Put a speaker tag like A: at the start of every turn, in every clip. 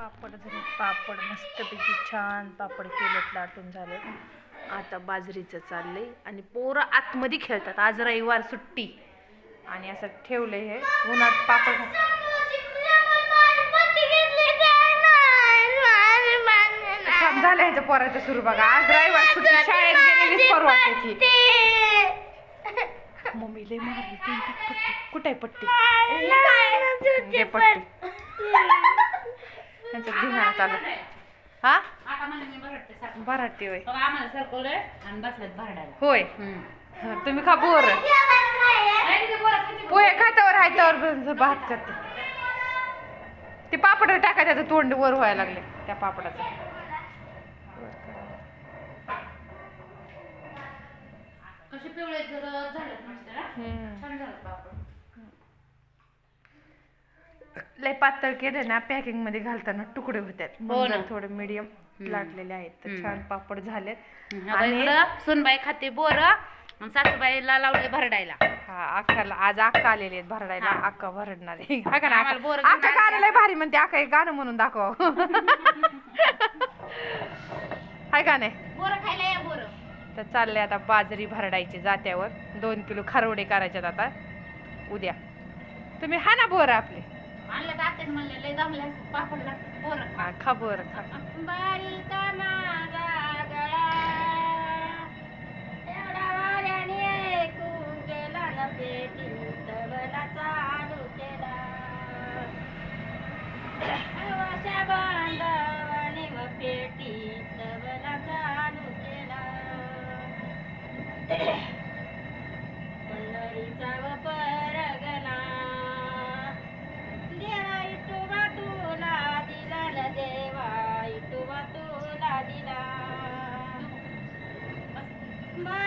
A: पापड झाले पापड मस्तपैकी छान पापड केलेत लाटून झाले आता बाजरीचं चाललंय आणि पोरं आतमध्ये खेळतात. आज रविवार सुट्टी. आणि असं ठेवलंय हे. उन्हात पापड झालं ह्याचं पोराचं सुरू बघा. आज रविवार सुट्टी. शाळेत गेलेलीच परवाट्याची मम्मी लय मारली. तीन पट्टी. कुठे पट्टी. पट्टी. त्यांचं धिंगाणा चालू. हा. भराटी होय. होय. तुम्ही खा बोर. पोहे खात्यावर हायत्यावर भात करते ते पापड टाका त्याचं तोंड वर व्हायला लागले त्या पापडाचं.
B: कसे पिवळे झालं पापड
A: लय पातळ केले ना पॅकिंगमध्ये घालताना तुकडे होतात
B: हो ना.
A: थोडे मीडियम लाटलेले आहेत तर
B: हम्म.
A: छान पापड झालेत.
B: आता
A: आणि
B: इकडं सुनबाई खाते बोर आणि सासूबाईला लावले भरडायला.
A: हा अक्काला आज अक्का आलेले आहेत भरडायला.
B: हा.
A: अक्का भरडणार. आहे हा का ना
B: आम्हाला
A: अक्का
B: बोरं घेऊन
A: अक्का गाणं लय भारी म्हणते अक्का एक गाणं म्हणून दाखवा हाय का नाही?
B: बोर खायला या बोर.
A: तर चालले आता बाजरी भरडायची जात्यावर. दोन किलो खारोडे करायच्यात आता. उद्या. तुम्ही हा ना बोर आपले.
B: आणलं आत्याने म्हणलं लय जमल्या पापड लागतात बोर
A: हा खा बोर खा.
B: बारीक माझा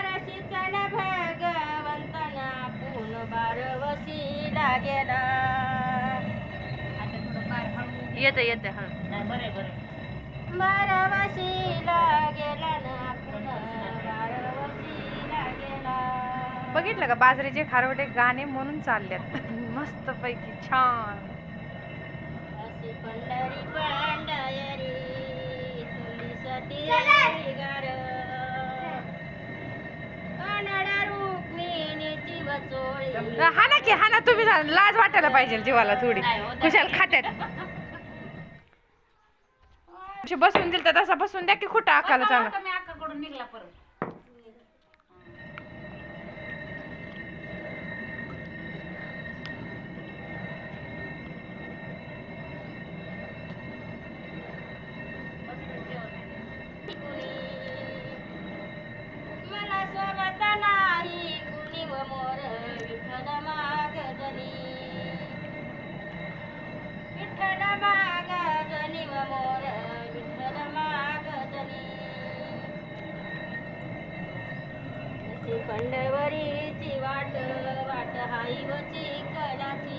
B: बाराशे चढ भगवंतना पून बारवशीला गेला
A: येतं येतं हा.
B: बारवशीला गेला ना पून बारवशीला गेला
A: बघितलं का बाजरीचे खारोडे गाणे म्हणून चाललेत मस्त पैकी छान.
B: अशी पंढरी पांडयरी तुलीसाठी गार
A: हा ना की हा ना तुम्ही लाज वाटायला पाहिजे जीवाला थोडी.
B: नाही हो,
A: कुशाल खात्यात. बसून दिल तर तसा बसून द्या की खोटं आकाला चांगला.
B: निघला परत. मला मोर विठ्ठल मागजनी विठ्ठल मागजनी व मोर विठ्ठल पंढरवरीची वाट वाट हाईवची कलाची